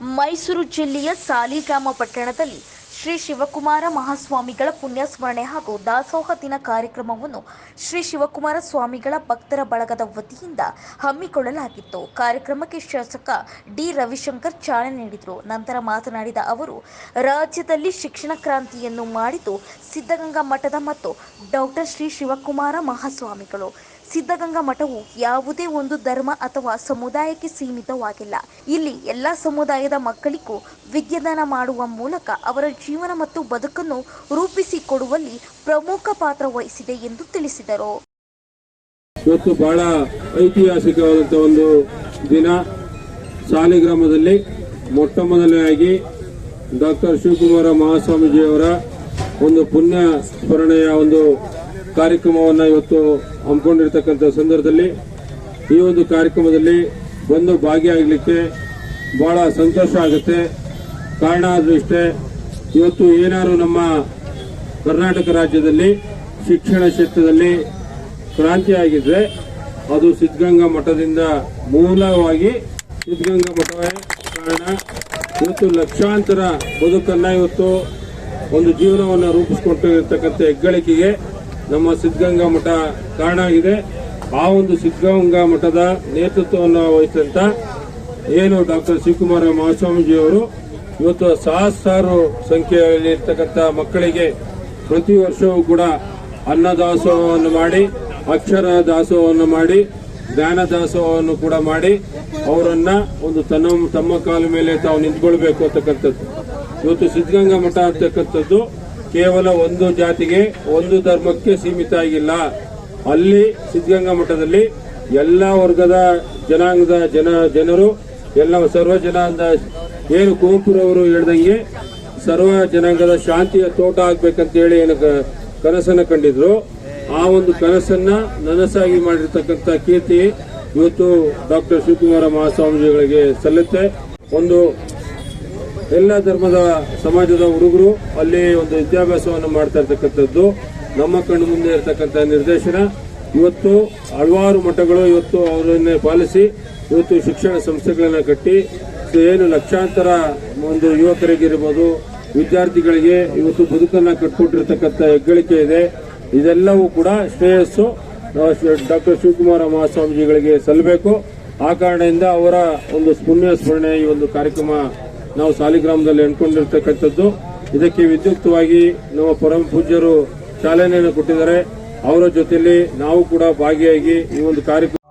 ಮೈಸೂರು ಜಿಲ್ಲೆಯ ಸಾಲಿಗ್ರಾಮ ಪಟ್ಟಣದಲ್ಲಿ ಶ್ರೀ ಶಿವಕುಮಾರ ಮಹಾಸ್ವಾಮಿಗಳ ಪುಣ್ಯಸ್ಮರಣೆ ಹಾಗೂ ದಾಸೋಹ ದಿನ ಕಾರ್ಯಕ್ರಮವನ್ನು ಶ್ರೀ ಶಿವಕುಮಾರ ಸ್ವಾಮಿಗಳ ಭಕ್ತರ ಬಳಗದ ವತಿಯಿಂದ ಹಮ್ಮಿಕೊಳ್ಳಲಾಗಿತ್ತು. ಕಾರ್ಯಕ್ರಮಕ್ಕೆ ಶಾಸಕ ಡಿ. ರವಿಶಂಕರ್ ಚಾಲನೆ ನೀಡಿದರು. ನಂತರ ಮಾತನಾಡಿದ ಅವರು, ರಾಜ್ಯದಲ್ಲಿ ಶಿಕ್ಷಣ ಕ್ರಾಂತಿಯನ್ನು ಮಾಡಿದ್ದು ಸಿದ್ಧಗಂಗಾ ಮಠದ ಮತ್ತು ಡಾಕ್ಟರ್ ಶ್ರೀ ಶಿವಕುಮಾರ ಮಹಾಸ್ವಾಮಿಗಳು. ಸಿದ್ಧಗಂಗಾ ಮಠವು ಯಾವುದೇ ಒಂದು ಧರ್ಮ ಅಥವಾ ಸಮುದಾಯಕ್ಕೆ ಸೀಮಿತವಾಗಿಲ್ಲ. ಇಲ್ಲಿ ಎಲ್ಲ ಸಮುದಾಯದ ಮಕ್ಕಳಿಗೂ ವಿದ್ಯಾದಾನ ಮಾಡುವ ಮೂಲಕ ಅವರ ಜೀವನ ಮತ್ತು ಬದುಕನ್ನು ರೂಪಿಸಿಕೊಡುವಲ್ಲಿ ಪ್ರಮುಖ ಪಾತ್ರ ವಹಿಸಿದೆ ಎಂದು ತಿಳಿಸಿದರು. ಇವತ್ತು ಬಹಳ ಐತಿಹಾಸಿಕವಾದಂಥ ಒಂದು ದಿನ. ಸಾಲಿಗ್ರಾಮದಲ್ಲಿ ಮೊಟ್ಟ ಮೊದಲನೆಯಾಗಿ ಡಾಕ್ಟರ್ ಶಿವಕುಮಾರ ಮಹಾಸ್ವಾಮೀಜಿಯವರ ಒಂದು ಪುಣ್ಯ ಸ್ಮರಣೆಯ ಒಂದು ಕಾರ್ಯಕ್ರಮವನ್ನು ಇವತ್ತು ಹಮ್ಮಿಕೊಂಡಿರ್ತಕ್ಕಂಥ ಸಂದರ್ಭದಲ್ಲಿ ಈ ಒಂದು ಕಾರ್ಯಕ್ರಮದಲ್ಲಿ ಬಂದು ಭಾಗಿಯಾಗಲಿಕ್ಕೆ ಬಹಳ ಸಂತೋಷ ಆಗುತ್ತೆ. ಕಾರಣ ಆದರೂ ಇಷ್ಟೇ ಇವತ್ತು ಏನಾರು ನಮ್ಮ ಕರ್ನಾಟಕ ರಾಜ್ಯದಲ್ಲಿ ಶಿಕ್ಷಣ ಕ್ಷೇತ್ರದಲ್ಲಿ ಕ್ರಾಂತಿ ಆಗಿದ್ರೆ ಅದು ಸಿದ್ಧಗಂಗಾ ಮಠದಿಂದ ಮೂಲವಾಗಿ ಸಿದ್ಧಗಂಗಾ ಮಠವೇ ಕಾರಣ. ಇವತ್ತು ಲಕ್ಷಾಂತರ ಬದುಕನ್ನ ಇವತ್ತು ಒಂದು ಜೀವನವನ್ನು ರೂಪಿಸಿಕೊಟ್ಟಿರ್ತಕ್ಕಂಥ ಹೆಗ್ಗಳಿಕೆಗೆ ನಮ್ಮ ಸಿದ್ಧಗಂಗಾ ಮಠ ಕಾರಣ ಆಗಿದೆ. ಆ ಒಂದು ಸಿದ್ಧಗಂಗಾ ಮಠದ ನೇತೃತ್ವವನ್ನು ವಹಿಸಿದಂತ ಏನು ಡಾಕ್ಟರ್ ಶಿವಕುಮಾರ ಮಹಾಸ್ವಾಮೀಜಿಯವರು ಇವತ್ತು ಸಹಸ್ರಾರು ಸಂಖ್ಯೆಯಲ್ಲಿ ಇರ್ತಕ್ಕಂಥ ಮಕ್ಕಳಿಗೆ ಪ್ರತಿ ವರ್ಷವೂ ಕೂಡ ಅನ್ನದಾಸೋಹವನ್ನು ಮಾಡಿ, ಅಕ್ಷರ ದಾಸೋಹವನ್ನು ಮಾಡಿ, ಜ್ಞಾನ ದಾಸೋಹವನ್ನು ಕೂಡ ಮಾಡಿ, ಅವರನ್ನ ಒಂದು ತನ್ನ, ತಮ್ಮ ಕಾಲ ಮೇಲೆ ತಾವು ನಿಂತ್ಕೊಳ್ಬೇಕು ಅಂತಕ್ಕಂಥದ್ದು. ಇವತ್ತು ಸಿದ್ಧಗಂಗಾ ಮಠ ಅಂತಕ್ಕಂಥದ್ದು ಕೇವಲ ಒಂದು ಜಾತಿಗೆ, ಒಂದು ಧರ್ಮಕ್ಕೆ ಸೀಮಿತ ಆಗಿಲ್ಲ. ಅಲ್ಲಿ ಸಿದ್ಧಗಂಗಾ ಮಠದಲ್ಲಿ ಎಲ್ಲ ವರ್ಗದ ಜನಾಂಗದ ಜನ, ಜನರು, ಎಲ್ಲ ಸರ್ವ ಜನಾಂಗದ ಏನು ಕುವೆಂಪುರವರು ಹೇಳ್ದಂಗೆ ಸರ್ವ ಜನಾಂಗದ ಶಾಂತಿಯ ತೋಟ ಆಗ್ಬೇಕಂತೇಳಿ ಏನು ಕನಸನ್ನು ಕನಸನ್ನ ಕಂಡಿದ್ರು. ಆ ಒಂದು ಕನಸನ್ನ ನನಸಾಗಿ ಮಾಡಿರ್ತಕ್ಕಂಥ ಕೀರ್ತಿ ಇವತ್ತು ಡಾಕ್ಟರ್ ಶಿವಕುಮಾರ ಮಹಾಸ್ವಾಮೀಜಿಗಳಿಗೆ ಸಲ್ಲುತ್ತೆ. ಒಂದು ಎಲ್ಲ ಧರ್ಮದ ಸಮಾಜದ ಹುಡುಗರು ಅಲ್ಲಿ ಒಂದು ವಿದ್ಯಾಭ್ಯಾಸವನ್ನು ಮಾಡ್ತಾ ಇರ್ತಕ್ಕಂಥದ್ದು. ನಮ್ಮ ಕಣ್ಣು ಮುಂದೆ ಇರತಕ್ಕಂಥ ನಿರ್ದೇಶನ. ಇವತ್ತು ಹಲವಾರು ಮಠಗಳು ಇವತ್ತು ಅವರನ್ನೇ ಪಾಲಿಸಿ ಇವತ್ತು ಶಿಕ್ಷಣ ಸಂಸ್ಥೆಗಳನ್ನು ಕಟ್ಟಿ ಏನು ಲಕ್ಷಾಂತರ ಒಂದು ಯುವಕರಿಗಿರ್ಬೋದು, ವಿದ್ಯಾರ್ಥಿಗಳಿಗೆ ಇವತ್ತು ಬದುಕನ್ನು ಕಟ್ಕೊಟ್ಟಿರ್ತಕ್ಕಂಥ ಹೆಗ್ಗಳಿಕೆ ಇದೆ. ಇದೆಲ್ಲವೂ ಕೂಡ ಶ್ರೇಯಸ್ಸು. ಡಾಕ್ಟರ್ ಶಿವಕುಮಾರ ಮಹಾಸ್ವಾಮೀಜಿಗಳಿಗೆ ಸಲ್ಲಬೇಕು. ಆ ಕಾರಣದಿಂದ ಅವರ ಒಂದು ಪುಣ್ಯ ಸ್ಮರಣೆ ಈ ಒಂದು ಕಾರ್ಯಕ್ರಮ ನಾವು ಸಾಲಿಗ್ರಾಮದಲ್ಲಿ ಅನ್ಕೊಂಡಿರ್ತಕ್ಕಂಥದ್ದು ಇದಕ್ಕೆ ವಿದ್ಯುಕ್ತವಾಗಿ ನಮ್ಮ ಪರಮ ಪೂಜ್ಯರು ಚಾಲನೆಯನ್ನು ಕೊಟ್ಟಿದ್ದಾರೆ. ಅವರ ಜೊತೆಯಲ್ಲಿ ನಾವು ಕೂಡ ಭಾಗಿಯಾಗಿ ಈ ಒಂದು ಕಾರ್ಯಕ್ರಮ